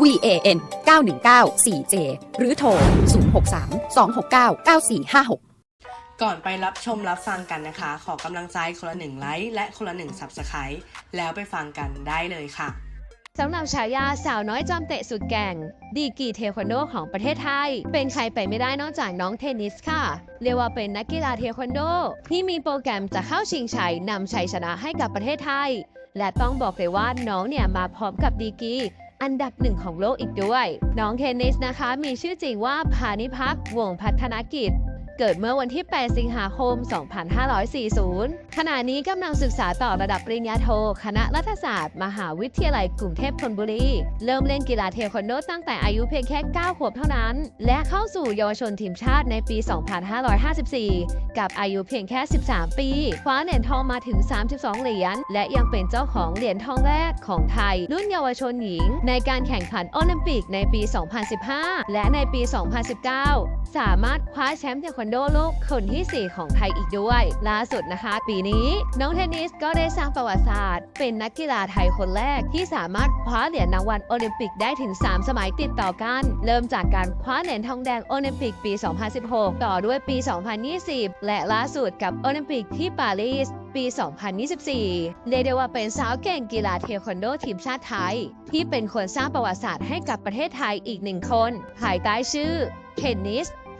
van 919 4j หรือโทร 063 269 9456ก่อนไปรับชมรับฟังกันนะคะ ขอกำลังใจคนละหนึ่งไลค์และคนละหนึ่งสับสไครต์แล้วไปฟังกันได้เลยค่ะสำหรับฉายาสาวน้อยจอมเตะสุดแกร่ง ดีกรีเทควันโดของประเทศไทย เป็นใครไปไม่ได้นอกจากน้องเทนนิสค่ะ เรียกว่าเป็นนักกีฬาเทควันโด ที่มีโปรแกรมจะเข้าชิงชัยนำชัยชนะให้กับประเทศไทย และต้องบอกเลยว่าน้องเนี่ยมาพร้อมกับดีกรี อันดับหนึ่งของโลกอีกด้วย น้องเทนนิสนะคะ มีชื่อจริงว่าพานิพักวงศ์พัฒนกิจ เกิดเมื่อวันที่ 8 สิงหาคม 2540 ขณะนี้กำลังศึกษาต่อระดับปริญญาโท คณะรัฐศาสตร์ มหาวิทยาลัยกรุงเทพธนบุรี เริ่มเล่นกีฬาเทควันโดตั้งแต่อายุเพียงแค่ 9 ขวบเท่านั้น และเข้าสู่เยาวชนทีมชาติในปี 2554 กับอายุเพียงแค่ 13 ปี คว้าเหรียญทองมาถึง 32 เหรียญ และยังเป็นเจ้าของเหรียญทองแรกของไทย รุ่นเยาวชนหญิง ในการแข่งขันโอลิมปิกในปี 2015 และในปี 2019 สามารถคว้าแชมป์เทควันโดโลกคนที่ 4 ของไทยอีกด้วย ล่าสุดนะคะ ปีนี้ น้องเทนนิสก็ได้สร้างประวัติศาสตร์ เป็นนักกีฬาไทยคนแรกที่สามารถคว้าเหรียญรางวัลโอลิมปิกได้ถึง 3 สมัยติดต่อกัน เริ่มจากการคว้าเหรียญทองแดงโอลิมปิกปี 2016 ต่อด้วยปี 2020 และล่าสุดกับโอลิมปิกที่ปารีสปี 2024 เรียกได้ว่าเป็นสาวเก่งกีฬาเทควันโดทีมชาติไทย ที่เป็นคนสร้างประวัติศาสตร์ให้กับประเทศไทยอีกหนึ่งคน ภายใต้ชื่อเทนนิส